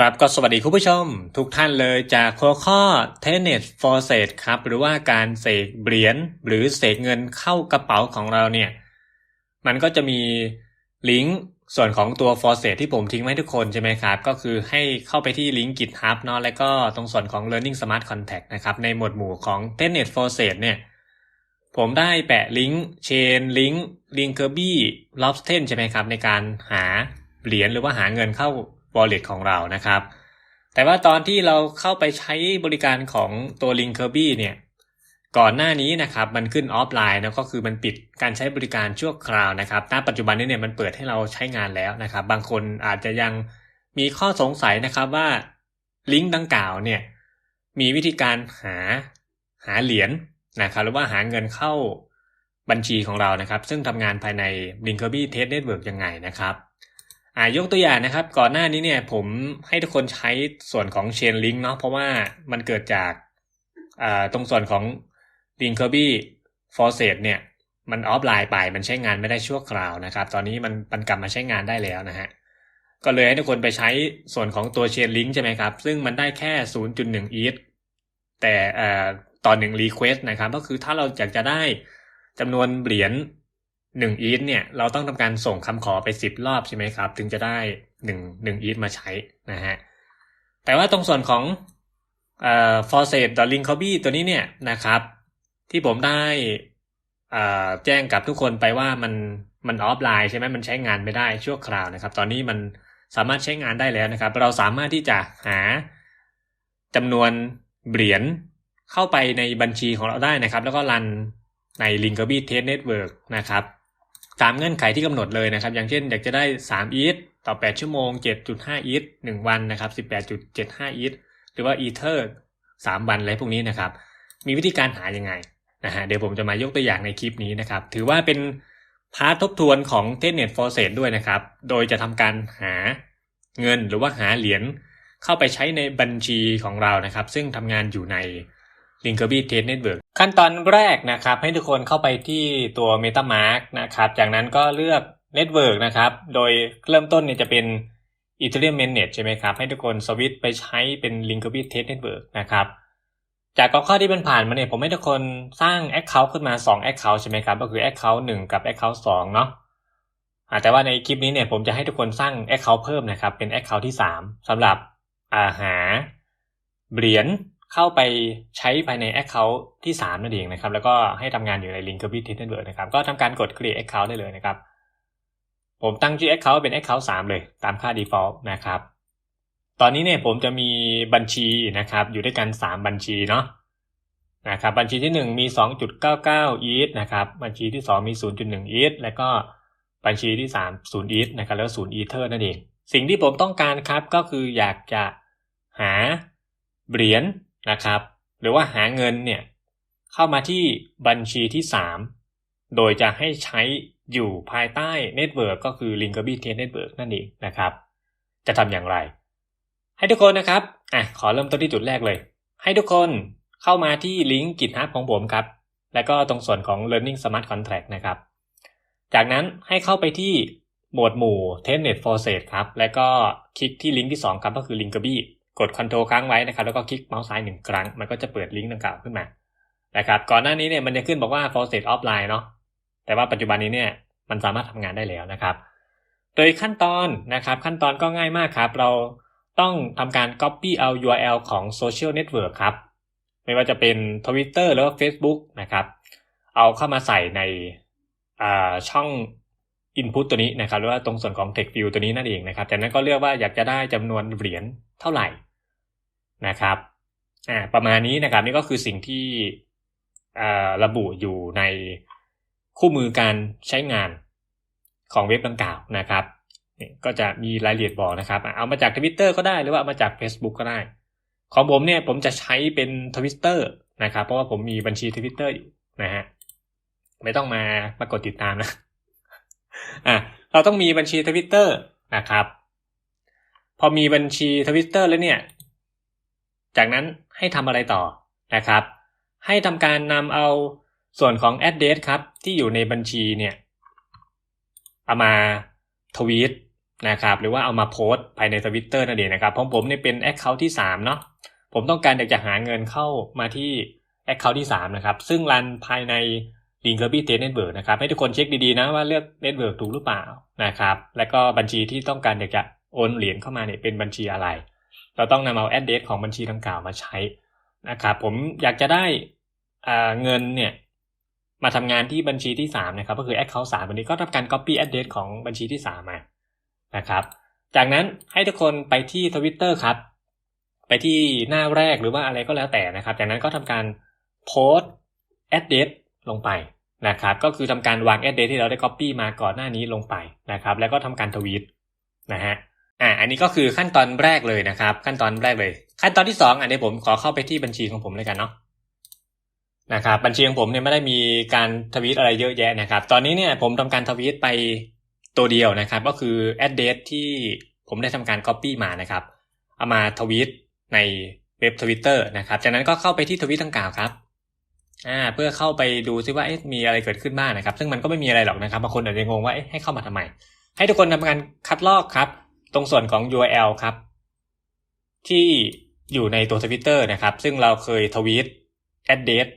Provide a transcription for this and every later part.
ครับก็สวัสดีคุณผู้ชม ทุกท่านเลยจากหัวข้อ t e n e t for s a t e ครับ หรือว่าการเสกเหรียญหรือเสกเงินเข้ากระเป๋าของเราเนี่ย มันก็จะมีลิงก์ส่วนของตัว for s a t e ที่ผมทิ้งไว้ทุกคนใช่ไหมครับ ก็คือให้เข้าไปที่ลิงก์ GitHub เนาะแล้วก็ตรงส่วนของ Learning Smart Contact นะครับ ในหมวดหมู่ของ t e n e t for s a t e เนี่ย ผมได้แปะลิงก์เชนลิงก์ลิง k ์บี้ล็อบสเทนใช่ไหมครับ ในการหาเหรียญหรือว่าหาเงินเข้า wallet ของเรานะครับ แต่ว่าตอนที่เราเข้าไปใช้บริการของตัว Link Kirby เนี่ยก่อนหน้านี้นะครับมันขึ้นออฟไลน์นะก็คือมันปิดการใช้บริการชั่วคราวนะครับณปัจจุบันนี้เนี่ยมันเปิดให้เราใช้งานแล้วนะครับ บางคนอาจจะยังมีข้อสงสัยนะครับว่าลิงก์ดังกล่าวเนี่ยมีวิธีการหาหาเหรียญนะครับหรือว่าหาเงินเข้าบัญชีของเรานะครับ ซึ่งทำงานภายใน Link Kirby Test Network ยังไงนะครับ อ่ายกตัวอย่างนะครับ ก่อนหน้านี้เนี่ยผมให้ทุกคนใช้ส่วนของเชนลิงก์เนาะเพราะว่ามันเกิดจากอ่าตรงส่วนของ l i n k ์บี้ฟอร์เซเนี่ย มันออฟไลน์ไปมันใช้งานไม่ได้ชั่วคราวนะครับ ตอนนี้มันมันกลับมาใช้งานได้แล้วนะฮะก็เลยให้ทุกคนไปใช้ส่วนของตัวเชนลิงก์ใช่ไหมครับ ซึ่งมันได้แค่ 0.1 อีทแต่อ่าต่อหนึ่งรีเควสนะครับ ก็คือถ้าเราอยากจะได้จำนวนเหรียญ หนึ่งอีทเนี่ยเราต้องทำการส่งคำขอไปสิบรอบใช่ไหมครับ ถึงจะได้หนึ่งหนึ่งอีทมาใช้นะฮะแต่ว่าตรงส่วนของเอ่อ f o r s a t e link copy ตัวนี้เนี่ยนะครับ ที่ผมได้เอ่าแจ้งกับทุกคนไปว่ามันมันออฟไลน์ใช่ไหมมันใช้งานไม่ได้ชั่วคราวนะครับ ตอนนี้มันสามารถใช้งานได้แล้วนะครับ เราสามารถที่จะหาจำนวนเหรียญเข้าไปในบัญชีของเราได้นะครับ แล้วก็รันใน l i n k ์บี้ Test Network นะครับ ตามเงื่อนไขที่กำหนดเลยนะครับ อย่างเช่นอยากจะได้3อีทต่อ 8 ชั่วโมง 7.5อีท1วันนะครับ18.75อีทหรือว่าอีเทอร์3วันอะไรพวกนี้นะครับ มีวิธีการหายังไงนะฮะเดี๋ยวผมจะมายกตัวอย่างในคลิปนี้นะครับ ถือว่าเป็นพาร์ททบทวนของเทนเน็ตฟอร์เซด้วยนะครับ โดยจะทำการหาเงินหรือว่าหาเหรียญเข้าไปใช้ในบัญชีของเรานะครับ ซึ่งทำงานอยู่ใน l i n k ์บี้เท t เน็ตเวิร์ก ขั้นตอนแรกนะครับให้ทุกคนเข้าไปที่ตัว MetaMask นะครับจากนั้นก็เลือก Network นะครับ โดยเริ่มต้นเนี่ยจะเป็น Ethereum Mainnet ใช่ไหมครับ ให้ทุกคนสวิตไปใช้เป็น l i n k ์บี้เท t เน็ตเวิร์กนะครับจากข้อที่เป็นผ่านมาเนี่ยผมให้ทุกคนสร้าง Account ขึ้นมา 2 Account ใช่ไหมครับ ก็คือ Account 1 กับ Account 2 เนาะแต่ว่าในคลิปนี้เนี่ยผมจะให้ทุกคนสร้าง Account เพิ่มนะครับ เป็น Account ที่ 3สำหรับอาหาเหรียญ เข้าไปใช้ภายใน Account ที่ 3 นั่นเองนะครับ แล้วก็ให้ทำงานอยู่ใน Link ์ b i t Network นะครับ ก็ทำการกด create account ได้เลยนะครับ ผมตั้งชื่อ account เป็น account 3 เลยตามค่า default นะครับ ตอนนี้เนี่ยผมจะมีบัญชีนะครับ อยู่ด้วยกัน 3 บัญชีเนาะนะครับ บัญชีที่ 1 มี 2.99 ETH นะครับ บัญชีที่ 2 มี 0.1 ETH แล้วก็บัญชีที่ 3 0 ETH นะครับ แล้ว0 Ether นั่นเอง สิ่งที่ผมต้องการครับก็คืออยากจะหาเหรียญ นะครับ หรือว่าหาเงินเนี่ยเข้ามาที่บัญชีที่ 3 โดยจะให้ใช้อยู่ภายใต้เน็ตเวิร์กก็คือ l i n k ์บี้เท t เน็ตเวิร์กนั่นเองนะครับ จะทำอย่างไร ให้ทุกคนนะครับอะขอเริ่มต้นที่จุดแรกเลย ให้ทุกคนเข้ามาที่ลิงก์ GitHub ของผมครับ แล้วก็ตรงส่วนของ Learning Smart Contract นะครับ จากนั้นให้เข้าไปที่หมวดหมู่ Testnet for s a t e ครับ แล้วก็คลิกที่ลิงก์ที่ 2 ครับก็คือ l i n k ์บี้ กด Ctrl ค้างไว้นะครับ แล้วก็คลิกเมาส์ซ้ายหนึ่งครั้ง มันก็จะเปิดลิงก์ดังกล่าวขึ้นมานะครับ ก่อนหน้านี้เนี่ยมันจะขึ้นบอกว่า faucet offline เนาะ แต่ว่าปัจจุบันนี้เนี่ยมันสามารถทำงานได้แล้วนะครับ โดยขั้นตอนนะครับขั้นตอนก็ง่ายมากครับ เราต้องทำการ copy เอา URL ของ social network ครับ ไม่ว่าจะเป็น Twitter หรือว่า Facebook นะครับ เอาเข้ามาใส่ในช่อง input ตัวนี้นะครับ หรือว่าตรงส่วนของ text field ตัวนี้นั่นเองนะครับ จากนั้นก็เลือกว่าอยากจะได้จำนวนเหรียญเท่าไหร่ นะครับอ่าประมาณนี้นะครับนี่ก็คือสิ่งที่อ่าระบุอยู่ในคู่มือการใช้งานของเว็บดังกล่าวนะครับนี่ก็จะมีรายละเอียดบอกนะครับ เอามาจากทวิตเตอร์ก็ได้หรือว่าเอามาจาก Facebook ก็ได้ ของผมเนี่ยผมจะใช้เป็นทวิตเตอร์นะครับ เพราะว่าผมมีบัญชีทวิตเตอร์อยู่นะฮะไม่ต้องมามากดติดตามนะอะเราต้องมีบัญชีทวิตเตอร์นะครับ พอมีบัญชีทวิตเตอร์แล้วเนี่ย จากนั้นให้ทำอะไรต่อนะครับ ให้ทำการนำเอาส่วนของ address ครับ ที่อยู่ในบัญชีเนี่ยเอามาทวีตนะครับหรือว่าเอามาโพสต์ภายในทวิตเตอร์นั่นเองนะครับของผมเนี่ยเป็นแอคเคาท์ที่สามเนาะผมต้องการอยากจะหาเงินเข้ามาที่แอคเคาท์ที่สามนะครับ ซึ่งรันภายใน l i n k e r b y t e s t Network นะครับให้ทุกคนเช็คดีๆนะว่าเลือก Network ถูกหรือเปล่านะครับ แล้วก็บัญชีที่ต้องการอยากจะโอนเหรียญเข้ามาเนี่ยเป็นบัญชีอะไร เราต้องนำเอา address ของบัญชีดังกล่าวมาใช้นะครับผมอยากจะได้เงินเนี่ยมาทำงานที่บัญชีที่สามนะครับก็คือ account สามวันนี้ก็ทำการ copy address ของบัญชีที่สามมานะครับ จากนั้นให้ทุกคนไปที่ทวิตเตอร์ครับ ไปที่หน้าแรกหรือว่าอะไรก็แล้วแต่นะครับ จากนั้นก็ทำการโพสต์ address ลงไปนะครับ ก็คือทำการวาง address ที่เราได้ copy มาก่อนหน้านี้ลงไปนะครับ แล้วก็ทำการทวีตนะฮะ อ่า อันนี้ก็คือขั้นตอนแรกเลยนะครับ ขั้นตอนแรกเลย ขั้นตอนที่สองอันนี้ผมขอเข้าไปที่บัญชีของผมเลยกันเนาะนะครับบัญชีของผมเนี่ยไม่ได้มีการทวีตอะไรเยอะแยะนะครับ ตอนนี้เนี่ยผมทำการทวีตไปตัวเดียวนะครับ ก็คือ address ที่ผมได้ทำการ copy มานะครับ เอามาทวีตในเว็บทวิตเตอร์นะครับ จากนั้นก็เข้าไปที่ทวิตดังกล่าวครับอ่าเพื่อเข้าไปดูซิว่าเอ๊ะมีอะไรเกิดขึ้นบ้างนะครับ ซึ่งมันก็ไม่มีอะไรหรอกนะครับบางคนอาจจะงงว่าให้เข้ามาทำไม ให้ทุกคนทำการคัดลอกครับ ตรงส่วนของ URL ครับ ที่อยู่ในตัวทวิตเตอร์นะครับ ซึ่งเราเคยทวีต address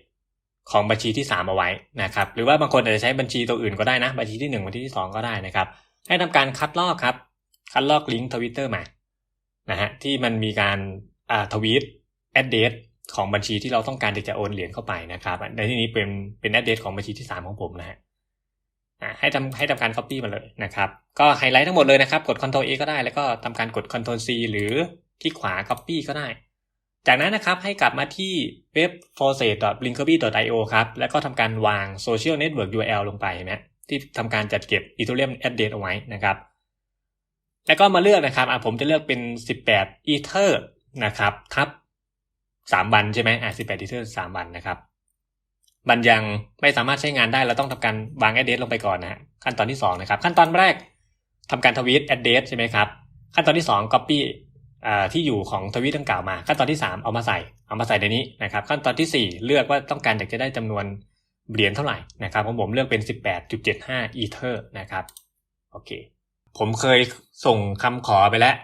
ของบัญชีที่สามเอาไว้นะครับ หรือว่าบางคนอาจจะใช้บัญชีตัวอื่นก็ได้นะ บัญชีที่หนึ่งบัญชีที่สองก็ได้นะครับ ให้ทำการคัดลอกครับ คัดลอกลิงก์ทวิตเตอร์มา นะฮะ ที่มันมีการอ่าทวีตแอดเดสของบัญชีที่เราต้องการจะโอนเหรียญเข้าไปนะครับ ในที่นี้เป็นเป็นแอดเดสของบัญชีที่สามของผมนะฮะ ให้ทำให้ทำการ Copy มาเลยนะครับ ก็ไฮไลท์ทั้งหมดเลยนะครับ กด Ctrl A ก็ได้ แล้วก็ทำการกด Ctrl C หรือที่ขวา Copy ก็ได้ จากนั้นนะครับให้กลับมาที่เว็บ f o r s a t b l i n k e r b y i o ครับ แล้วก็ทำการวาง Social Network URL ลงไปนะที่ทำการจัดเก็บ Ethereum address เอาไว้นะครับ แล้วก็มาเลือกนะครับอะผมจะเลือกเป็น 18 Ether นะครับทับสามวันใช่ไหมอะสิบแปดดิเทอร์สามวันนะครับ มันยังไม่สามารถใช้งานได้เราต้องทำการวางแอดเดสลงไปก่อนนะขั้นตอนที่สองนะครับขั้นตอนแรกทำการทวีตแอดเดสใช่ไหมครับขั้นตอนที่สอง copy อ่าที่อยู่ของทวีตดังกล่าวมา ขั้นตอนที่สามเอามาใส่เอามาใส่ในนี้นะครับ ขั้นตอนที่สี่เลือกว่าต้องการอยากจะได้จำนวนเหรียญเท่าไหร่นะครับของผมเลือกเป็นสิบแปดจุดเจ็ดห้าอีเทอร์นะครับโอเคผมเคยส่งคำขอไปแล้ว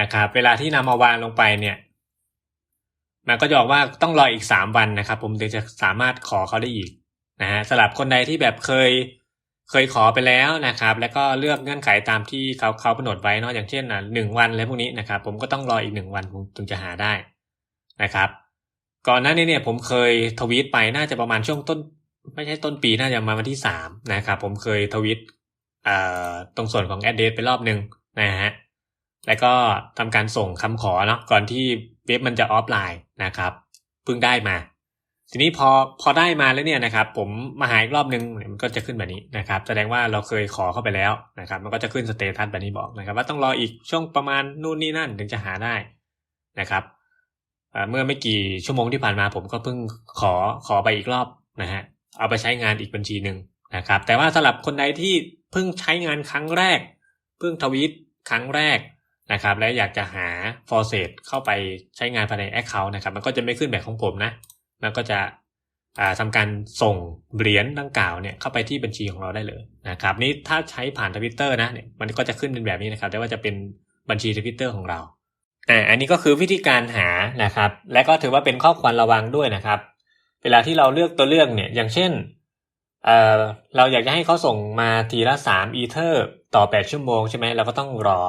นะครับ เวลาที่นำมาวางลงไปเนี่ย มันก็จะบอกว่าต้องรออีกสามวันนะครับ ผมถึงจะสามารถขอเขาได้อีกนะฮะสำหรับคนใดที่แบบเคยเคยขอไปแล้วนะครับ แล้วก็เลือกเงื่อนไขตามที่เขาเขากำหนดไว้เนาะอย่างเช่นอะหนึ่งวันอะไรพวกนี้นะครับ ผมก็ต้องรออีกหนึ่งวันผมถึงจะหาได้นะครับ ก่อนหน้านี้เนี่ยผมเคยทวีตไปน่าจะประมาณช่วงต้น ไม่ใช่ต้นปีน่าจะมาวันที่สามนะครับผมเคยทวีตตรงส่วนของแอดเดสไปรอบหนึ่งนะฮะแล้วก็ทำการส่งคำขอเนาะก่อนที่ เว็บมันจะออฟไลน์นะครับเพิ่งได้มา ทีนี้พอพอได้มาแล้วเนี่ยนะครับผมมาหาอีกรอบนึงมันก็จะขึ้นแบบนี้นะครับ แสดงว่าเราเคยขอเข้าไปแล้วนะครับ มันก็จะขึ้นสเตตัสแบบนี้บอกนะครับ ว่าต้องรออีกช่วงประมาณนู่นนี่นั่นถึงจะหาได้นะครับเมื่อไม่กี่ชั่วโมงที่ผ่านมาผมก็เพิ่งขอขอไปอีกรอบนะฮะเอาไปใช้งานอีกบัญชีหนึ่งนะครับ แต่ว่าสำหรับคนใดที่เพิ่งใช้งานครั้งแรก เพิ่งทวีตครั้งแรก นะครับ และอยากจะหา f o r s e t เข้าไปใช้งานภายใน Account นะครับ มันก็จะไม่ขึ้นแบบของผมนะ มันก็จะทำการส่งเหรียญดังกล่าวเนี่ยเข้าไปที่บัญชีของเราได้เลยนะครับ นี่ถ้าใช้ผ่านทวิตเตอร์นะเนี่ยมันก็จะขึ้นเป็นแบบนี้นะครับ แต่ว่าจะเป็นบัญชีทวิตเตอร์ของเราอ่าอันนี้ก็คือวิธีการหานะครับ และก็ถือว่าเป็นข้อควรระวังด้วยนะครับ เวลาที่เราเลือกตัวเลือกเนี่ยอย่างเช่นเอ่อเราอยากจะให้เขาส่งมาทีละ3อีเทอร์ต่อ 8 ชั่วโมงใช่ไหมเราก็ต้องรอ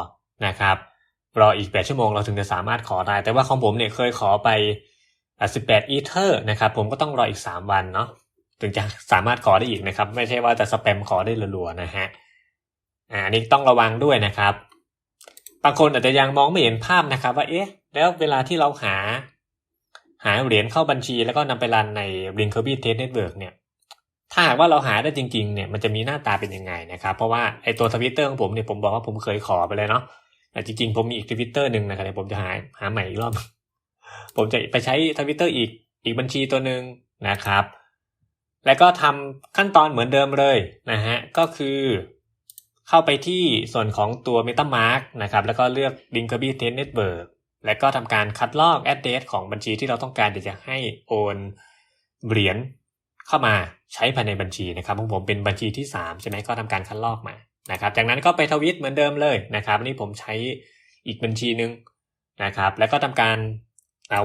นะครับรออีก 8 ชั่วโมงเราถึงจะสามารถขอได้ แต่ว่าของผมเนี่ยเคยขอไป 18 อีเทอร์นะครับ ผมก็ต้องรออีก 3 วันเนาะถึงจะสามารถขอได้อีกนะครับ ไม่ใช่ว่าจะสแปมขอได้รัวๆนะฮะอ่านี่ต้องระวังด้วยนะครับ บางคนอาจจะยังมองไม่เห็นภาพนะครับ ว่าเอ๊ะ แล้วเวลาที่เราหา หาเหรียญเข้าบัญชีแล้วก็นำไปรันใน b l i n k e r b y Test Network เนี่ย ถ้าหากว่าเราหาได้จริง ๆ เนี่ยมันจะมีหน้าตาเป็นยังไงนะครับ เพราะว่าไอตัวทวิตเตอร์ของผมเนี่ยผมบอกว่าผมเคยขอไปเลยเนาะ จริงๆ ผมมีอีกทวิตเตอร์หนึ่งนะครับเดี๋ยวผมจะหาหาใหม่อีกรอบ ผมจะไปใช้ทวิตเตอร์อีกอีกบัญชีตัวหนึ่งนะครับ แล้วก็ทำขั้นตอนเหมือนเดิมเลยนะฮะ ก็คือเข้าไปที่ส่วนของตัว MetaMask นะครับ แล้วก็เลือก l i n k e r b y Test Network แล้วก็ทำการคัดลอก address ของบัญชีที่เราต้องการจะให้โอนเหรียญเข้ามาใช้ภายในบัญชีนะครับของผมเป็นบัญชีที่ 3 ใช่ไหมก็ทำการคัดลอกมา นะครับ จากนั้นก็ไปทวิตเหมือนเดิมเลยนะครับอันนี้ผมใช้อีกบัญชีหนึ่งนะครับ แล้วก็ทำการ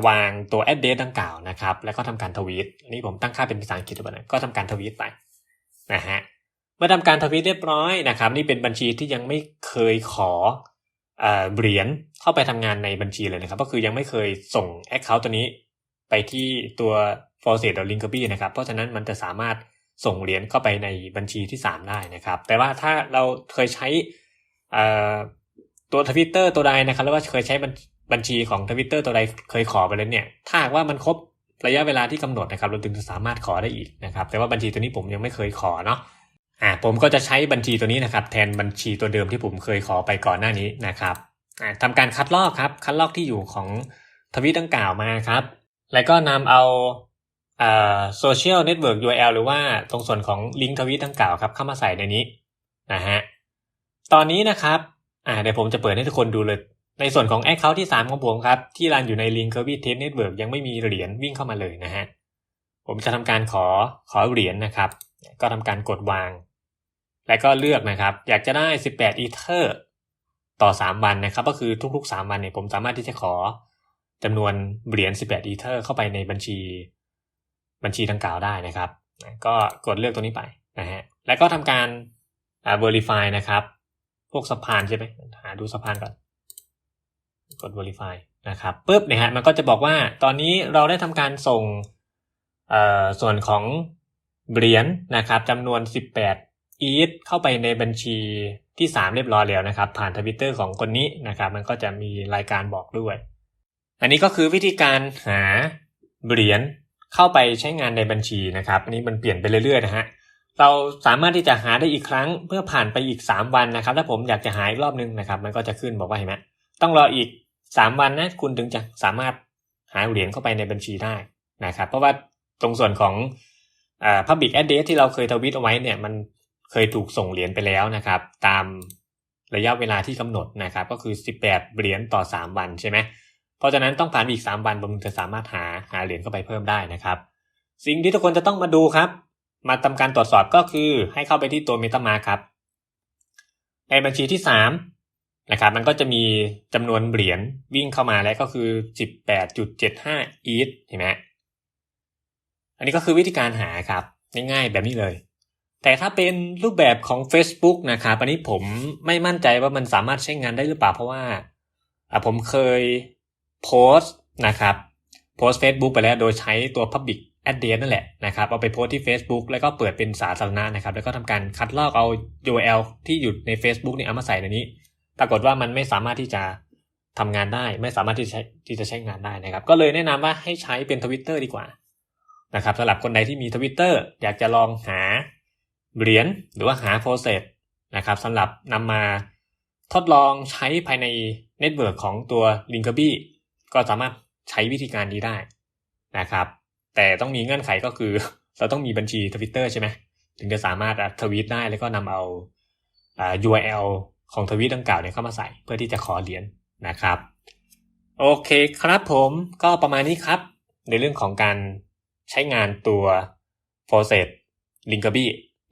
วางตัว address ดังกล่าวนะครับ แล้วก็ทำการทวีตอันนี้ผมตั้งค่าเป็นภาษาอังกฤษไว้นะก็ทำการทวีตไปนะฮะเมื่อทำการทวีตเรียบร้อยนะครับ นี่เป็นบัญชีที่ยังไม่เคยขอเหรียญเข้าไปทำงานในบัญชีเลยนะครับ ก็คือยังไม่เคยส่ง Account ตัวนี้ไปที่ตัว f o r c e t หรือ l i n k b y นะครับ เพราะฉะนั้นมันจะสามารถ ส่งเหรียญเข้าไปในบัญชีที่ 3 ได้นะครับ แต่ว่าถ้าเราเคยใช้ตัวทวิตเตอร์ตัวใดนะครับหรือว่าเคยใช้บัญชีของทวิตเตอร์ตัวใดเคยขอไปแล้วเนี่ย ถ้าว่ามันครบระยะเวลาที่กำหนดนะครับ เราถึงจะสามารถขอได้อีกนะครับ แต่ว่าบัญชีตัวนี้ผมยังไม่เคยขอเนาะอ่าผมก็จะใช้บัญชีตัวนี้นะครับ แทนบัญชีตัวเดิมที่ผมเคยขอไปก่อนหน้านี้นะครับอ่าทำการคัดลอกครับ คัดลอกที่อยู่ของทวิตดังกล่าวมาครับ แล้วก็นำเอา โซเชียลเน็ตเวิร์ก URL หรือว่าตรงส่วนของลิงก์ทวิตดังกล่าวครับเข้ามาใส่ในนี้นะฮะตอนนี้นะครับอ่าเดี๋ยวผมจะเปิดให้ทุกคนดูเลย ในส่วนของ Account ที่ 3 ของผมครับ ที่รันอยู่ใน Link Kirby Test Network ยังไม่มีเหรียญวิ่งเข้ามาเลยนะฮะผมจะทำการขอขอเหรียญนะครับ ก็ทำการกดวาง แล้วก็เลือกนะครับ อยากจะได้ 18อีเทอร์ต่อ 3 วันนะครับ ก็คือทุกๆ 3 วันเนี่ยผมสามารถที่จะขอจำนวนเหรียญ 18อีเทอร์เข้าไปในบัญชี บัญชีดังกล่าวได้นะครับ ก็กดเลือกตัวนี้ไปนะฮะแล้วก็ทำการอ่า verify นะครับ พวกสะพานใช่ไหมหาดูสะพานก่อนกด verify นะครับปุ๊บเนี่ยฮะมันก็จะบอกว่าตอนนี้เราได้ทำการส่งเอ่อส่วนของเหรียญนะครับจำนวน 18 อีทเข้าไปในบัญชีที่ 3 เรียบร้อยแล้วนะครับ ผ่านทวิตเตอร์ของคนนี้นะครับ มันก็จะมีรายการบอกด้วย อันนี้ก็คือวิธีการหาเหรียญ เข้าไปใช้งานในบัญชีนะครับอันนี้มันเปลี่ยนไปเรื่อยๆนะฮะเราสามารถที่จะหาได้อีกครั้งเมื่อผ่านไปอีก 3 วันนะครับ ถ้าผมอยากจะหาอีกรอบนึงนะครับ มันก็จะขึ้นบอกว่าเห็นไหมต้องรออีก 3 วันนะคุณถึงจะสามารถหาเหรียญเข้าไปในบัญชีได้นะครับ เพราะว่าตรงส่วนของอ public address ที่เราเคยทวิตเอาไว้เนี่ยมันเคยถูกส่งเหรียญไปแล้วนะครับ ตามระยะเวลาที่กำหนดนะครับ ก็คือ 18 เหรียญต่อ 3 วันใช่ไหม เพราะฉะนั้นต้องผ่านอีก 3 วันผมจะสามารถหาหาเหรียญเข้าไปเพิ่มได้นะครับ สิ่งที่ทุกคนจะต้องมาดูครับ มาทำการตรวจสอบก็คือให้เข้าไปที่ตัว MetaMa ครับ ในบัญชีที่สามนะครับ มันก็จะมีจำนวนเหรียญวิ่งเข้ามาแล้วก็คือ 18.75 ETH เห็นไหมอันนี้ก็คือวิธีการหาครับง่ายๆแบบนี้เลย แต่ถ้าเป็นรูปแบบของ Facebook นะครับอันนี้ผมไม่มั่นใจว่ามันสามารถใช้งานได้หรือเปล่าเพราะว่าผมเคย โพสต์นะครับโพสต์ Facebook ไปแล้วโดยใช้ตัว Public แอดเดียนั่นแหละนะครับเอาไปโพสที่ Facebook แล้วก็เปิดเป็นสาธารณะนะครับแล้วก็ทำการคัดลอกเอา URL ที่อยู่ใน Facebook นี่เอามาใส่ในนี้ ปรากฏว่ามันไม่สามารถที่จะทำงานได้ไม่สามารถที่จะใช้ที่จะใช้งานได้นะครับ ก็เลยแนะนำว่าให้ใช้เป็นทวิตเตอร์ดีกว่านะครับสำหรับคนใดที่มีทวิตเตอร์อยากจะลองหาเหรียญหรือว่าหาโปรเซสนะครับสำหรับนำมาทดลองใช้ภายในเน็ตเวิร์กของตัว l i n k b y ก็สามารถใช้วิธีการนี้ได้นะครับ แต่ต้องมีเงื่อนไขก็คือ เราต้องมีบัญชีทวิตเตอร์ใช่ไหมถึงจะสามารถทวีตได้แล้วก็นำเอา URL ของทวีตดังกล่าวเนี่ยเข้ามาใส่เพื่อที่จะขอเหรียญนนะครับ โอเคครับผมก็ประมาณนี้ครับ ในเรื่องของการใช้งานตัว f o r c e t l i n k b y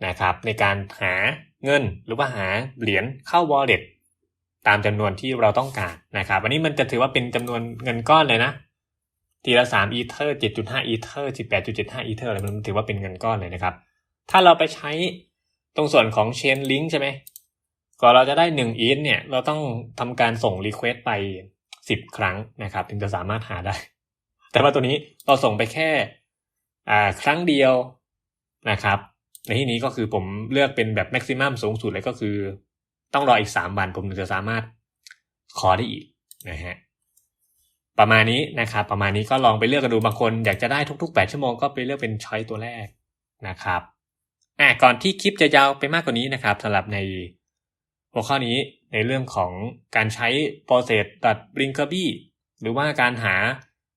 นะครับในการหาเงินหรือว่าหาเหรียญเข้า wallet ตามจำนวนที่เราต้องการนะครับอันนี้มันจะถือว่าเป็นจำนวนเงินก้อนเลยนะทีละสามอีเทอร์เจ็ดจุดห้าอีเทอร์สิบแปดจุดเจ็ดห้าอีเทอร์อะไรมันถือว่าเป็นเงินก้อนเลยนะครับ ถ้าเราไปใช้ตรงส่วนของเชนลิงก์ใช่ไหมก่อนเราจะได้หนึ่งอีทเนี่ยเราต้องทำการส่งรีเควสไปสิบครั้งนะครับ ถึงจะสามารถหาได้ แต่ว่าตัวนี้เราส่งไปแค่อ่าครั้งเดียวนะครับ ในที่นี้ก็คือผมเลือกเป็นแบบแม็กซิมัมสูงสุดเลยก็คือ ต้องรออีกสามวันผมถึงจะสามารถขอได้อีกนะฮะประมาณนี้นะครับ ประมาณนี้ก็ลองไปเลือกกันดูบางคน อยากจะได้ทุกๆ 8 ชั่วโมงก็ไปเลือกเป็นช้อยตัวแรกนะครับอ่าก่อนที่คลิปจะยาวไปมากกว่านี้นะครับสำหรับในหัวข้อนี้ในเรื่องของการใช้ process ตัด l i n k b y หรือว่าการหา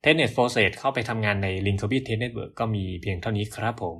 Testnet process เข้าไปทำงานใน l i n k b y Test Network ก็มีเพียงเท่านี้ครับผม